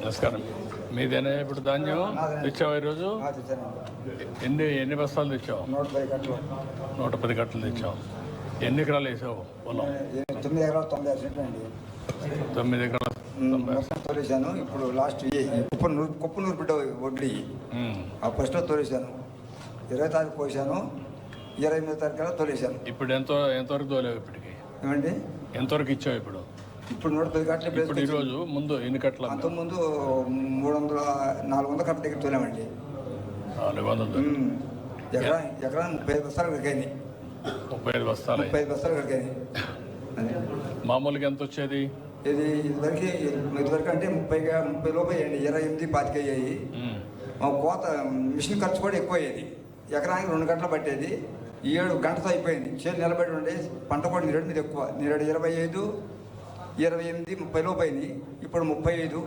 నమస్కారం మీదేనా ఇప్పుడు ధాన్యం తెచ్చావు ఈరోజు ఎన్ని ఎన్ని బస్తాలు తెచ్చావు నూట పది కట్టలు నూట పది కట్టలు తెచ్చావు ఎన్ని ఎకరాలు వేసావు పొలం తొమ్మిది ఎకరాలు తొంభై అండి తొమ్మిది ఎకరాలు తోలేశాను ఇప్పుడు లాస్ట్ కుప్ప నూరు కుప్ప నూరు బిడ్డ వడ్లీ. ఆ ఫస్ట్లో తోలేశాను ఇరవై తారీఖు పోసాను ఇరవై ఎనిమిదో తారీఖు తోలేశాను ఇప్పుడు ఎంతో ఎంతవరకు తోలేవు ఇప్పటికి ఏమండి? ఎంతవరకు ఇచ్చావు ఇప్పుడు? ఇప్పుడు నూట పది కట్టలు ఇప్పుడు ఈరోజు ముందు ఎన్ని కట్టలు అమ్మావు? అంతకుముందు మూడు వందల నాలుగు వందల కట్ట దగ్గర తోలామండి. నాలుగు వందలు. ఎకరా ఎకరా ముప్పై ఐదు బస్తాలు కడిగాయి ముప్పై ఐదు బస్తాలు ముప్పై ఐదు బస్తాలు కడిగాయి అది. మామూలుగా ఎంత వచ్చేది? ఇది ఇదివరకు ఇదివరకు అంటే ముప్పై ముప్పై లోపు అయ్యండి ఇరవై ఎనిమిది పాతిక అయ్యాయి. మా కోత మిషన్ ఖర్చు కూడా ఎక్కువ అయ్యేది. ఎకరానికి రెండు గంటలు పట్టేది. ఈ ఏడు గంటతో అయిపోయింది. చేలు నిలబడి ఉండే పంట కూడా నిరడు మీద ఎక్కువ. నిరడు ఇరవై ఐదు ఇరవై ఎనిమిది ముప్పై లోపు అయింది. ఇప్పుడు ముప్పై ఐదు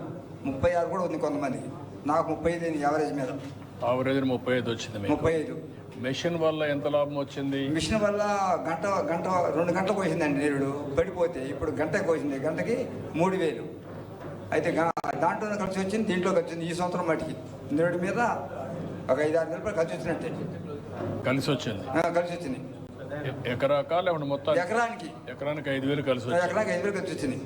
ముప్పై ఆరు కూడా ఉంది కొంతమందికి నాకు ముప్పై ఐదు యావరేజ్ మీద. ఆవరేజ్ ముప్పై ఐదు వచ్చింది ముప్పై ఐదు. మెషిన్ వల్ల ఎంత లాభం వచ్చింది? మిషన్ వల్ల గంట గంట రెండు గంటలు కోసిందండి నీరుడు. పడిపోతే ఇప్పుడు గంట కోసింది. గంటకి మూడు వేలు. అయితే దాంట్లోనే ఖర్చు వచ్చింది దీంట్లో ఖర్చు వచ్చింది ఈ సంవత్సరం మటుకి. నీరుడు మీద ఒక ఐదు ఆరు రూపాయలు ఖర్చు వచ్చినట్టే. కలిసి వచ్చింది. ఆ, కలిసి వచ్చింది. ఎకరాకా లేకుంటే మొత్తం ఎకరానికి. ఎకరానికి ఐదు వేలు కలిసి వచ్చింది. ఎకరానికి ఐదు వేలు ఖర్చు వచ్చింది.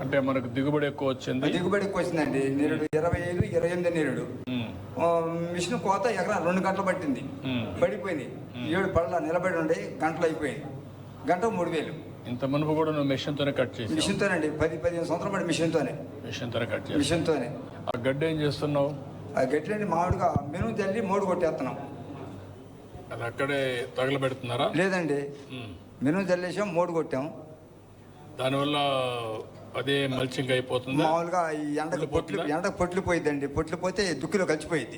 అంటే మనకు దిగుబడి ఎక్కువ వచ్చింది. దిగుబడి ఎక్కువ వచ్చిందండి. నీరుడు ఇరవై ఐదు ఇరవై ఎనిమిది నీరుడు. మిషన్ కోత ఎకరా రెండు గంటలు పట్టింది. పడిపోయింది. ఏడు పళ్ళ నిలబడి ఉండి గంటలు అయిపోయింది గంట మూడు వేలు. ఇంత మునుపు కూడా నువ్వు మెషిన్తోనే కట్ చేసి మిషన్తోనండి పది పదిహేను సంవత్సరాలు పడి మిషన్తోనే. మెషిన్తోనే కట్ చేసి మిషన్తోనే. ఆ గడ్డ ఏం చేస్తున్నావు? ఆ గట్లండి మామిడిగా మెను తల్లి మోడు కొట్టేస్తున్నాం. అది అక్కడే తగలబెడుతున్నారా? లేదండి. మెను చల్లేసాం మోడు కొట్టాం. దానివల్ల అదే మల్చింగ్ అయిపోతుంది? మామూలుగా ఈ ఎండకు పొట్లు? ఎండకు పొట్లు పోయిద్దండి పొట్లు పోతే దుక్కిలో కలిసిపోయిద్ది.